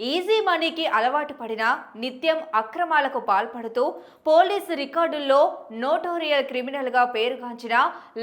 Easy మనీకి అలవాటు పడిన నిత్యం అక్రమాలకు పాల్పడుతూ పోలీసు రికార్డుల్లో నోటోరియల్ క్రిమినల్గా పేరుగాంచిన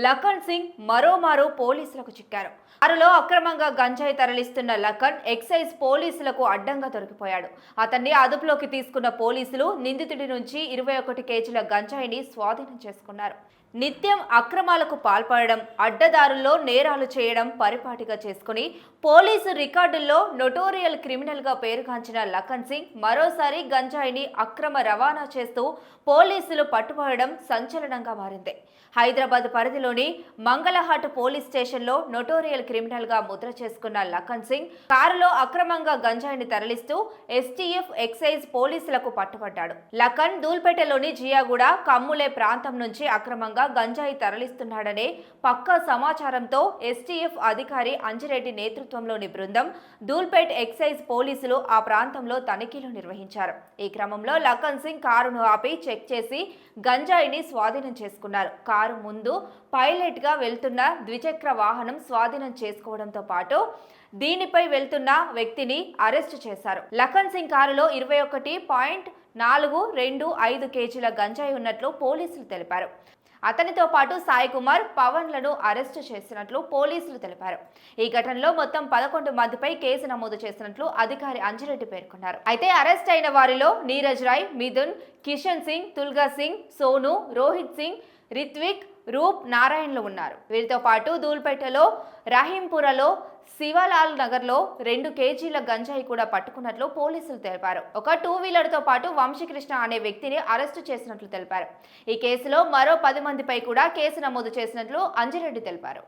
లఖన్ సింగ్ మరోమారు పోలీసులకు చిక్కారు. అరలో అక్రమంగా గంజాయి తరలిస్తున్న లఖన్ ఎక్సైజ్ పోలీసులకు అడ్డంగా దొరికిపోయాడు. అతన్ని అదుపులోకి తీసుకున్న పోలీసులు నిందితుడి నుంచి ఇరవై ఒకటి కేజీల గంజాయిని స్వాధీనం చేసుకున్నారు. నిత్యం అక్రమాలకు పాల్పడడం అడ్డదారుల్లో నేరాలు చేయడం పరిపాటిగా చేసుకుని పోలీసు రికార్డుల్లో నొటోరియల్ క్రిమినల్గా పేరుగాంచిన లఖన్ సింగ్ మరోసారి గంజాయిని అక్రమ రవాణా చేస్తూ పోలీసులు పట్టుబడడం సంచలనంగా మారింది. హైదరాబాద్ పరిధిలోని మంగళహాట్ పోలీస్ స్టేషన్లో నొటోరియల్ క్రిమినల్గా ముద్ర చేసుకున్న లఖన్ సింగ్ కారులో అక్రమంగా గంజాయిని తరలిస్తూ ఎస్టీఎఫ్ ఎక్సైజ్ పోలీసులకు పట్టుబడ్డాడు. లఖన్ దూల్పేటలోని జియాగూడ కమ్ములే ప్రాంతం నుంచి అక్రమంగా గంజాయి తరలిస్తున్నాడనే పక్కా సమాచారంతో ఎస్టీఎఫ్ అధికారి అంజిరెడ్డి నేతృత్వంలోని బృందం దూల్పేట్ ఎక్సైజ్ పోలీసులు ఆ ప్రాంతంలో తనిఖీలు నిర్వహించారు. ఈ క్రమంలో లఖన్ సింగ్ కారును ఆపి చెక్ చేసి గంజాయిని స్వాధీనం చేసుకున్నారు. కారు ముందు పైలట్గా వెళ్తున్న ద్విచక్ర వాహనం స్వాధీనం చేసుకోవడంతో పాటు దీనిపై వెళ్తున్న వ్యక్తిని అరెస్టు చేశారు. లఖన్ సింగ్ కారులో ఇరవై ఒకటి పాయింట్ నాలుగు రెండు ఐదు కేజీల గంజాయి ఉన్నట్లు పోలీసులు తెలిపారు. అతనితో పాటు సాయి కుమార్ పవన్లను అరెస్టు చేసినట్లు పోలీసులు తెలిపారు. ఈ ఘటనలో మొత్తం పదకొండు మందిపై కేసు నమోదు చేసినట్లు అధికారి అంజిరెడ్డి పేర్కొన్నారు. అయితే అరెస్ట్ అయిన వారిలో నీరజ్ రాయ్ మిథున్ కిషన్ సింగ్ తుల్గా సింగ్ సోను రోహిత్ సింగ్ రిత్విక్ రూప్ నారాయణలు ఉన్నారు. వీరితో పాటు దూల్పేటలో రహీంపురలో శివలాల్ నగర్లో రెండు కేజీల గంజాయి కూడా పట్టుకున్నట్లు పోలీసులు తెలిపారు. ఒక టూ వీలర్తో పాటు వంశీకృష్ణ అనే వ్యక్తిని అరెస్టు చేసినట్లు తెలిపారు. ఈ కేసులో మరో పది మందిపై కూడా కేసు నమోదు చేసినట్లు అంజిరెడ్డి తెలిపారు.